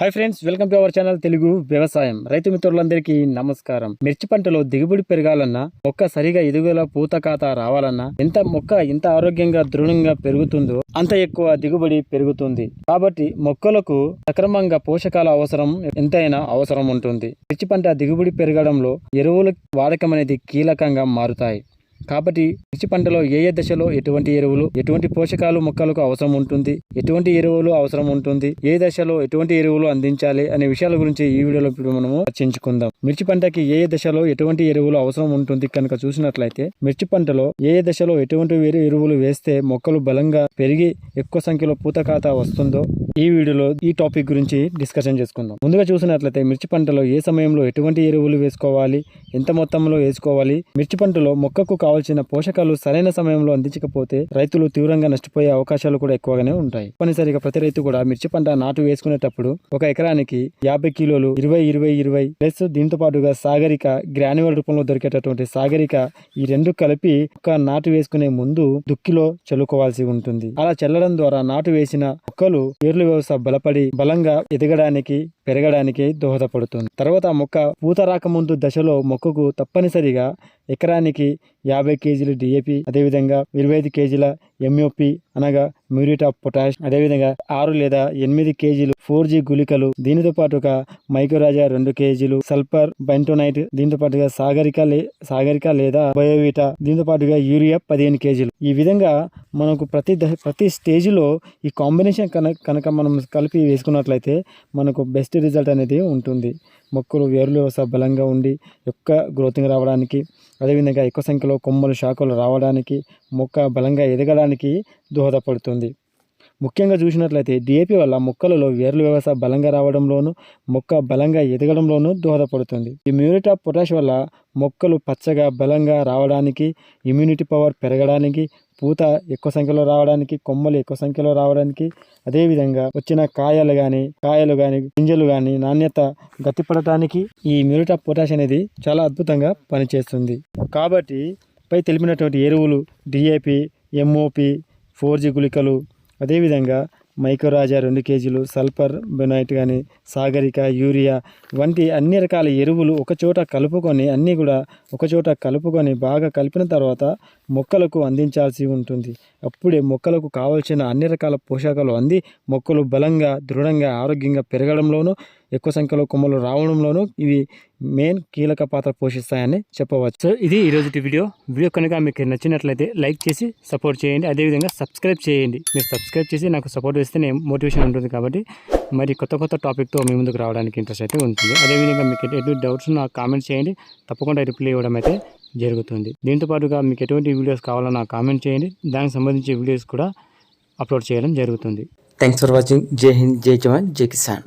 Hi friends welcome to our channel Telugu వ్యవసాయం రైతు మిత్రులందరికీ నమస్కారం. మిర్చి పంటలో దిగుబడి పెరగాలన్నా మొక్క సరిగా ఎదుగుదల పూత కాత రావాలన్నా ఎంత మొక్క ఎంత ఆరోగ్యంగా దృఢంగా పెరుగుతుందో అంత ఎక్కువ దిగుబడి పెరుగుతుంది. కాబట్టి మొక్కలకు సక్రమంగా పోషకాల అవసరం ఎంతైనా అవసరం ఉంటుంది. మిర్చి పంట దిగుబడి పెరగడంలో ఎరువుల వాడకం అనేది కీలకంగా మారుతాయి. కాబట్టి మిర్చి పంటలో ఏ ఏ దశలో ఎటువంటి ఎరువులు ఎటువంటి పోషకాలు మొక్కలకు అవసరం ఉంటుంది ఎటువంటి ఎరువులు అవసరం ఉంటుంది ఏ దశలో ఎటువంటి ఎరువులు అందించాలి అనే విషయాల గురించి ఈ వీడియోలో ఇప్పుడు మనము చర్చించుకుందాం. మిర్చి పంటకి ఏ ఏ దశలో ఎటువంటి ఎరువులు అవసరం ఉంటుంది కనుక చూసినట్లయితే మిర్చి పంటలో ఏ ఏ దశలో ఎటువంటి వేరు ఎరువులు వేస్తే మొక్కలు బలంగా పెరిగి ఎక్కువ సంఖ్యలో పూత ఖాతా వస్తుందో ఈ వీడియోలో ఈ టాపిక్ గురించి డిస్కషన్ చేసుకుందాం. ముందుగా చూసినట్లయితే మిర్చి పంటలో ఏ సమయంలో ఎటువంటి ఎరువులు వేసుకోవాలి? ఎంత మొత్తంలో వేసుకోవాలి? మిర్చి పంటలో మొక్కకు కావాల్సిన పోషకాలు సరైన సమయంలో అందించకపోతే రైతులు తీవ్రంగా నష్టపోయే అవకాశాలు కూడా ఎక్కువగానే ఉంటాయి. తప్పనిసరిగా ప్రతి రైతు కూడా మిర్చి పంట నాటు వేసుకునేటప్పుడు ఒక ఎకరానికి యాభై కిలోలు ఇరవై ఇరవై ఇరవై ప్లస్ దీంతో పాటుగా సాగరిక గ్రాన్యువల్ రూపంలో దొరికేటటువంటి సాగరిక ఈ రెండు కలిపి ఒక నాటు వేసుకునే ముందు దుక్కిలో చల్లుకోవాల్సి ఉంటుంది. అలా చల్లడం ద్వారా నాటు వేసిన మొక్కలు ఏర్లు వ్యవస్థ బలపడి బలంగా ఎదగడానికి పెరగడానికి దోహదపడుతుంది. తర్వాత మొక్క పూత రాకముందు దశలో మొక్కకు తప్పనిసరిగా ఎకరానికి యాభై కేజీలు డిఏపి అదేవిధంగా ఇరవై ఐదు కేజీల ఎంఓపి అనగా మ్యూరిట్ ఆఫ్ పొటాష్ అదేవిధంగా ఆరు లేదా ఎనిమిది కేజీలు ఫోర్ జీ గుళికలు దీనితో పాటుగా మైకోరాజా రెండు కేజీలు సల్ఫర్ బెంటోనైట్ దీంతో పాటుగా సాగరిక లే సాగరిక లేదా బయోవిటా దీంతో పాటుగా యూరియా పదిహేను కేజీలు. ఈ విధంగా మనకు ప్రతి ద- ప్రతి స్టేజ్లో ఈ కాంబినేషన్ కనుక కనుక మనం కలిపి వేసుకున్నట్లయితే మనకు బెస్ట్ రిజల్ట్ అనేది ఉంటుంది. మొక్కలు వేర్లు వ్యవస్థ బలంగా ఉండి యొక్క గ్రోతింగ్ రావడానికి అదేవిధంగా ఎక్కువ సంఖ్యలో కొమ్మలు శాఖలు రావడానికి మొక్క బలంగా ఎదగడానికి దోహదపడుతుంది. ముఖ్యంగా చూసినట్లయితే డిఏపి వల్ల మొక్కలలో వేర్ల వ్యవస్థ బలంగా రావడంలోను మొక్క బలంగా ఎదగడంలోనూ దోహదపడుతుంది. ఈ మ్యూరిట్ ఆఫ్ పొటాష్ వల్ల మొక్కలు పచ్చగా బలంగా రావడానికి ఇమ్యూనిటీ పవర్ పెరగడానికి పూత ఎక్కువ సంఖ్యలో రావడానికి కొమ్మలు ఎక్కువ సంఖ్యలో రావడానికి అదేవిధంగా వచ్చిన కాయలు కానీ కాయలు కానీ గింజలు కానీ నాణ్యత గట్టిపడటానికి ఈ మ్యూరిట్ ఆఫ్ పొటాష్ అనేది చాలా అద్భుతంగా పనిచేస్తుంది. కాబట్టి పై తెలిపినటువంటి ఎరువులు డిఏపి ఎంఓపి ఫోర్ జీ గుళికలు అదేవిధంగా మైకోరాజా రెండు కేజీలు సల్ఫర్ బెనైట్ కానీ సాగరిక యూరియా వంటి అన్ని రకాల ఎరువులు ఒకచోట కలుపుకొని అన్నీ కూడా ఒకచోట కలుపుకొని బాగా కలిపిన తర్వాత మొక్కలకు అందించాల్సి ఉంటుంది. అప్పుడే మొక్కలకు కావలసిన అన్ని రకాల పోషకాలు అంది. మొక్కలు బలంగా దృఢంగా ఆరోగ్యంగా పెరగడంలోనూ ఎక్కువ సంఖ్యలో కొమ్మలు రావడంలోనూ ఇవి మెయిన్ కీలక పాత్ర పోషిస్తాయని చెప్పవచ్చు. సో ఇది ఈరోజు వీడియో. వీడియో కనుక మీకు నచ్చినట్లయితే లైక్ చేసి సపోర్ట్ చేయండి. అదేవిధంగా సబ్స్క్రైబ్ చేయండి. మీరు సబ్స్క్రైబ్ చేసి నాకు సపోర్ట్ ఇస్తేనే మోటివేషన్ ఉంటుంది కాబట్టి మరి కొత్త కొత్త టాపిక్తో మీ ముందుకు రావడానికి ఇంట్రెస్ట్ అయితే ఉంటుంది. అదేవిధంగా మీకు ఎటువంటి డౌట్స్ నాకు కామెంట్ చేయండి. తప్పకుండా రిప్లై ఇవ్వడం అయితే జరుగుతుంది. దీంతో పాటుగా మీకు ఎటువంటి వీడియోస్ కావాలన్నా కామెంట్ చేయండి. దానికి సంబంధించి వీడియోస్ కూడా అప్లోడ్ చేయడం జరుగుతుంది. థ్యాంక్స్ ఫర్ వాచింగ్ జై హింద్ జై జవాన్ జై కిసాన్